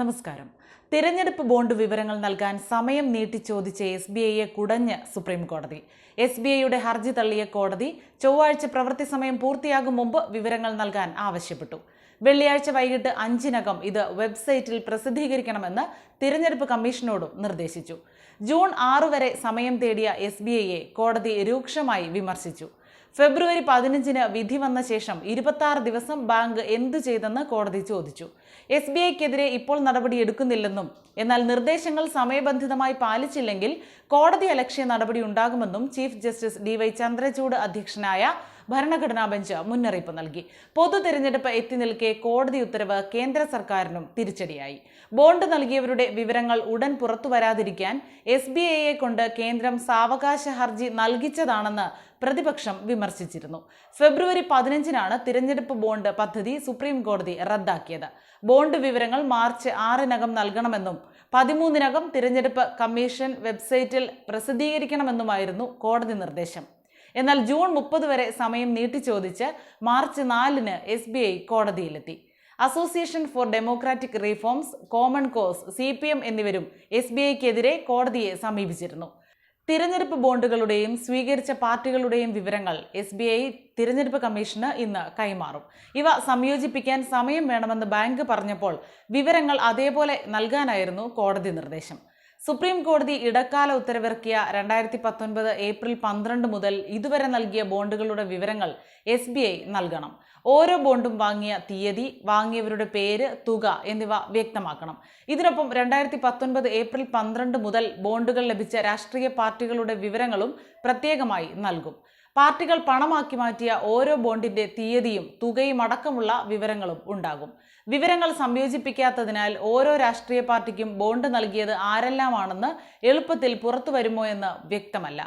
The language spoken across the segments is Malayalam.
നമസ്കാരം. തിരഞ്ഞെടുപ്പ് ബോണ്ട് വിവരങ്ങൾ നൽകാൻ സമയം നീട്ടി ചോദിച്ച എസ് ബി ഐയെ കുടഞ്ഞ് സുപ്രീം കോടതി. എസ് ബി ഐയുടെ ഹർജി തള്ളിയ കോടതി ചൊവ്വാഴ്ച പ്രവൃത്തി സമയം പൂർത്തിയാകും മുമ്പ് വിവരങ്ങൾ നൽകാൻ ആവശ്യപ്പെട്ടു. വെള്ളിയാഴ്ച വൈകിട്ട് അഞ്ചിനകം ഇത് വെബ്സൈറ്റിൽ പ്രസിദ്ധീകരിക്കണമെന്ന് തിരഞ്ഞെടുപ്പ് കമ്മീഷനോടും നിർദ്ദേശിച്ചു. ജൂൺ ആറ് വരെ സമയം തേടിയ എസ് കോടതി രൂക്ഷമായി വിമർശിച്ചു. ഫെബ്രുവരി പതിനഞ്ചിന് വിധി വന്ന ശേഷം ഇരുപത്തി ദിവസം ബാങ്ക് എന്തു ചെയ്തെന്ന് കോടതി ചോദിച്ചു. എസ് ബി ഐക്കെതിരെ ഇപ്പോൾ നടപടി എടുക്കുന്നില്ലെന്നും എന്നാൽ നിർദ്ദേശങ്ങൾ സമയബന്ധിതമായി പാലിച്ചില്ലെങ്കിൽ കോടതി അലക്ഷ്യ നടപടി ഉണ്ടാകുമെന്നും chief justice D Y Chandrachud അധ്യക്ഷനായ ഭരണഘടനാ ബെഞ്ച് മുന്നറിയിപ്പ് നൽകി. പൊതു തെരഞ്ഞെടുപ്പ് എത്തി നിൽക്കെ കോടതി ഉത്തരവ് കേന്ദ്ര സർക്കാരിനും തിരിച്ചടിയായി. ബോണ്ട് നൽകിയവരുടെ വിവരങ്ങൾ ഉടൻ പുറത്തു വരാതിരിക്കാൻ എസ് ബി ഐയെ കൊണ്ട് കേന്ദ്രം സാവകാശ ഹർജി നൽകിച്ചതാണെന്ന് പ്രതിപക്ഷം വിമർശിച്ചിരുന്നു. ഫെബ്രുവരി പതിനഞ്ചിനാണ് തിരഞ്ഞെടുപ്പ് ബോണ്ട് പദ്ധതി സുപ്രീം കോടതി റദ്ദാക്കിയത്. ബോണ്ട് വിവരങ്ങൾ മാർച്ച് ആറിനകം നൽകണമെന്നും പതിമൂന്നിനകം തിരഞ്ഞെടുപ്പ് കമ്മീഷൻ വെബ്സൈറ്റിൽ പ്രസിദ്ധീകരിക്കണമെന്നുമായിരുന്നു കോടതി നിർദ്ദേശം. എന്നാൽ ജൂൺ മുപ്പത് വരെ സമയം നീട്ടി ചോദിച്ച് മാർച്ച് നാലിന് S B I കോടതിയിലെത്തി. Association for democratic reforms common cause C P M എന്നിവരും എസ് ബി ഐക്കെതിരെ കോടതിയെ സമീപിച്ചിരുന്നു. തിരഞ്ഞെടുപ്പ് ബോണ്ടുകളുടെയും സ്വീകരിച്ച പാർട്ടികളുടെയും വിവരങ്ങൾ എസ് ബി ഐ തിരഞ്ഞെടുപ്പ് കമ്മീഷന് ഇന്ന് കൈമാറും. ഇവ സംയോജിപ്പിക്കാൻ സമയം വേണമെന്ന് ബാങ്ക് പറഞ്ഞപ്പോൾ വിവരങ്ങൾ അതേപോലെ നൽകാനായിരുന്നു കോടതി നിർദ്ദേശം. സുപ്രീം കോടതി ഇടക്കാല ഉത്തരവിറക്കിയ രണ്ടായിരത്തി പത്തൊൻപത് ഏപ്രിൽ പന്ത്രണ്ട് മുതൽ ഇതുവരെ നൽകിയ ബോണ്ടുകളുടെ വിവരങ്ങൾ എസ് ബി ഐ നൽകണം. ഓരോ ബോണ്ടും വാങ്ങിയ തീയതി വാങ്ങിയവരുടെ പേര് തുക എന്നിവ വ്യക്തമാക്കണം. ഇതിനൊപ്പം രണ്ടായിരത്തി പത്തൊൻപത് ഏപ്രിൽ പന്ത്രണ്ട് മുതൽ ബോണ്ടുകൾ ലഭിച്ച രാഷ്ട്രീയ പാർട്ടികളുടെ വിവരങ്ങളും പ്രത്യേകമായി നൽകും. പാർട്ടികൾ പണമാക്കി മാറ്റിയ ഓരോ ബോണ്ടിന്റെ തീയതിയും തുകയും അടക്കമുള്ള വിവരങ്ങളും ഉണ്ടാകും. വിവരങ്ങൾ സംയോജിപ്പിക്കാത്തതിനാൽ ഓരോ രാഷ്ട്രീയ പാർട്ടിക്കും ബോണ്ട് നൽകിയത് ആരെല്ലാമാണെന്ന് എളുപ്പത്തിൽ പുറത്തു വരുമോ എന്ന് വ്യക്തമല്ല.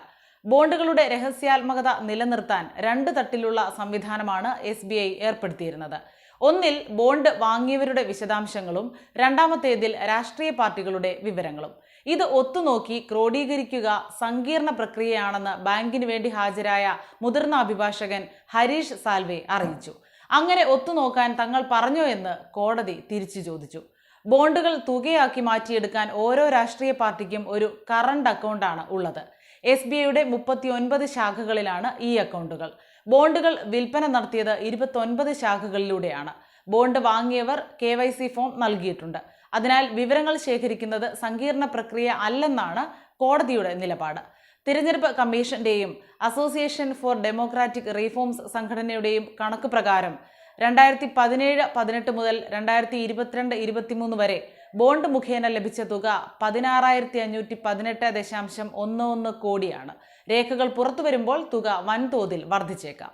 ബോണ്ടുകളുടെ രഹസ്യാത്മകത നിലനിർത്താൻ രണ്ട് തട്ടിലുള്ള സംവിധാനമാണ് എസ് ബി ഐ ഏർപ്പെടുത്തിയിരുന്നത്. ഒന്നിൽ ബോണ്ട് വാങ്ങിയവരുടെ വിശദാംശങ്ങളും രണ്ടാമത്തേതിൽ രാഷ്ട്രീയ പാർട്ടികളുടെ വിവരങ്ങളും. ഇത് ഒത്തുനോക്കി ക്രോഡീകരിക്കുക സങ്കീർണ പ്രക്രിയയാണെന്ന് ബാങ്കിന് വേണ്ടി ഹാജരായ മുതിർന്ന അഭിഭാഷകൻ ഹരീഷ് സാൽവെ അറിയിച്ചു. അങ്ങനെ ഒത്തുനോക്കാൻ തങ്ങൾ പറഞ്ഞോ എന്ന് കോടതി തിരിച്ചു ചോദിച്ചു. ബോണ്ടുകൾ തുകയാക്കി മാറ്റിയെടുക്കാൻ ഓരോ രാഷ്ട്രീയ പാർട്ടിക്കും ഒരു കറണ്ട് അക്കൗണ്ടാണ് ഉള്ളത്. എസ് ബി ഐയുടെ മുപ്പത്തി ഒൻപത് ശാഖകളിലാണ് ഈ അക്കൗണ്ടുകൾ. ബോണ്ടുകൾ വിൽപ്പന നടത്തിയത് ഇരുപത്തൊൻപത് ശാഖകളിലൂടെയാണ്. ബോണ്ട് വാങ്ങിയവർ കെ വൈ സി ഫോം നൽകിയിട്ടുണ്ട്. അതിനാൽ വിവരങ്ങൾ ശേഖരിക്കുന്നത് സങ്കീർണ പ്രക്രിയ അല്ലെന്നാണ് കോടതിയുടെ നിലപാട്. തിരഞ്ഞെടുപ്പ് കമ്മീഷന്റെയും അസോസിയേഷൻ ഫോർ ഡെമോക്രാറ്റിക് റീഫോംസ് സംഘടനയുടെയും കണക്ക് പ്രകാരം രണ്ടായിരത്തി പതിനേഴ് പതിനെട്ട് മുതൽ രണ്ടായിരത്തി ഇരുപത്തിരണ്ട് ഇരുപത്തിമൂന്ന് വരെ ബോണ്ട് മുഖേന ലഭിച്ച തുക പതിനാറായിരത്തി അഞ്ഞൂറ്റി പതിനെട്ട് ദശാംശം ഒന്ന് ഒന്ന് കോടിയാണ്. രേഖകൾ പുറത്തു വരുമ്പോൾ തുക വൻതോതിൽ വർദ്ധിച്ചേക്കാം.